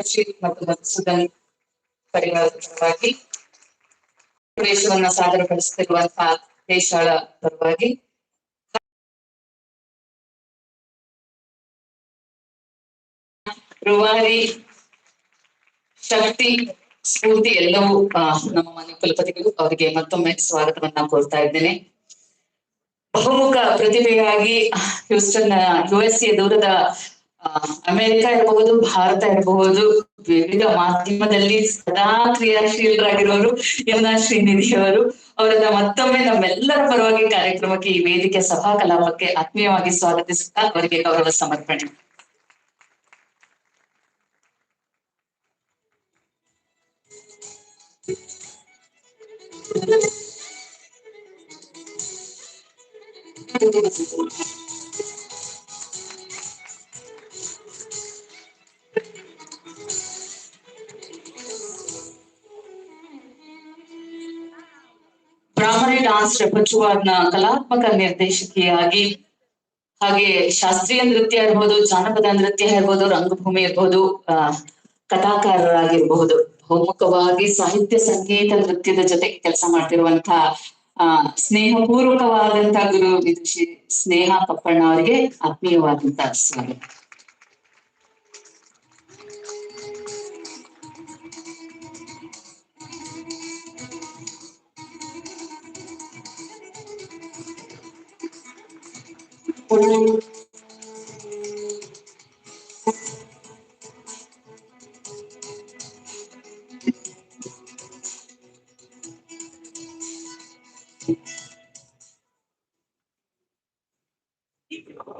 ರಶೀದ್ ಮತ್ತು ಮಧುಸೂದನ್ ಪರಿವಾರದ ಪರವಾಗಿ ರೂವಾರಿ ಶಕ್ತಿ ಸ್ಫೂರ್ತಿ ಎಲ್ಲವೂ ನಮ್ಮ ಮನೆ ಕುಲಪತಿಗಳು ಅವರಿಗೆ ಮತ್ತೊಮ್ಮೆ ಸ್ವಾಗತವನ್ನ ಕೋರ್ತಾ ಇದ್ದೇನೆ. ಬಹುಮುಖ ಪ್ರತಿಭೆಯಾಗಿ ಹ್ಯೂಸ್ಟನ್ ಯು ಎಸ್ ಎ ದೂರದ ಅಮೆರಿಕ ಇರಬಹುದು, ಭಾರತ ಇರಬಹುದು, ವಿವಿಧ ಮಾಧ್ಯಮದಲ್ಲಿ ಸದಾ ಕ್ರಿಯಾಶೀಲರಾಗಿರೋರು ಯಮುನಾ ಶ್ರೀನಿಧಿ ಅವರು ಅವರನ್ನ ಮತ್ತೊಮ್ಮೆ ನಮ್ಮೆಲ್ಲರ ಪರವಾಗಿ ಕಾರ್ಯಕ್ರಮಕ್ಕೆ ಈ ವೇದಿಕೆ ಸಭಾ ಕಲಾಪಕ್ಕೆ ಆತ್ಮೀಯವಾಗಿ ಸ್ವಾಗತಿಸುತ್ತಾ ಅವರಿಗೆ ಗೌರವ ಸಮರ್ಪಣೆ. ಬ್ರಾಹ್ಮಣಿ ಡಾನ್ಸ್ ರೆಪರ್ಚುವಾರ್ನ ಕಲಾತ್ಮಕ ನಿರ್ದೇಶಕಿಯಾಗಿ ಹಾಗೆ ಶಾಸ್ತ್ರೀಯ ನೃತ್ಯ ಇರ್ಬೋದು, ಜಾನಪದ ನೃತ್ಯ ಇರ್ಬೋದು, ರಂಗಭೂಮಿ ಇರ್ಬೋದು ಕಥಾಕಾರರಾಗಿರ್ಬಹುದು. ಬಹುಮುಖವಾಗಿ ಸಾಹಿತ್ಯ ಸಂಗೀತ ನೃತ್ಯದ ಜೊತೆ ಕೆಲಸ ಮಾಡ್ತಿರುವಂತಹ ಆ ಸ್ನೇಹಪೂರ್ವಕವಾದಂತಹ ಗುರು ವಿದುಷಿ ಸ್ನೇಹ ಪಪ್ಪಣ್ಣ ಅವರಿಗೆ ಆತ್ಮೀಯವಾದಂತಹ ಸ್ವಾಗತ.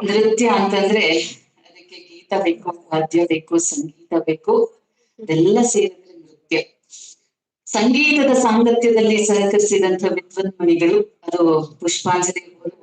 ನೃತ್ಯ ಅಂತಂದ್ರೆ ಅದಕ್ಕೆ ಗೀತ ಬೇಕು, ವಾದ್ಯ ಬೇಕು, ಸಂಗೀತ ಬೇಕು, ಇದೆಲ್ಲ ಸೇರಿದ್ರೆ ನೃತ್ಯ. ಸಂಗೀತದ ಸಾಂಗತ್ಯದಲ್ಲಿ ಸಹಕರಿಸಿದಂತ ವಿದ್ವನ್ಮಣಿಗಳು ಅದು ಪುಷ್ಪಾಂಜಲಿ ಇರ್ಬೋದು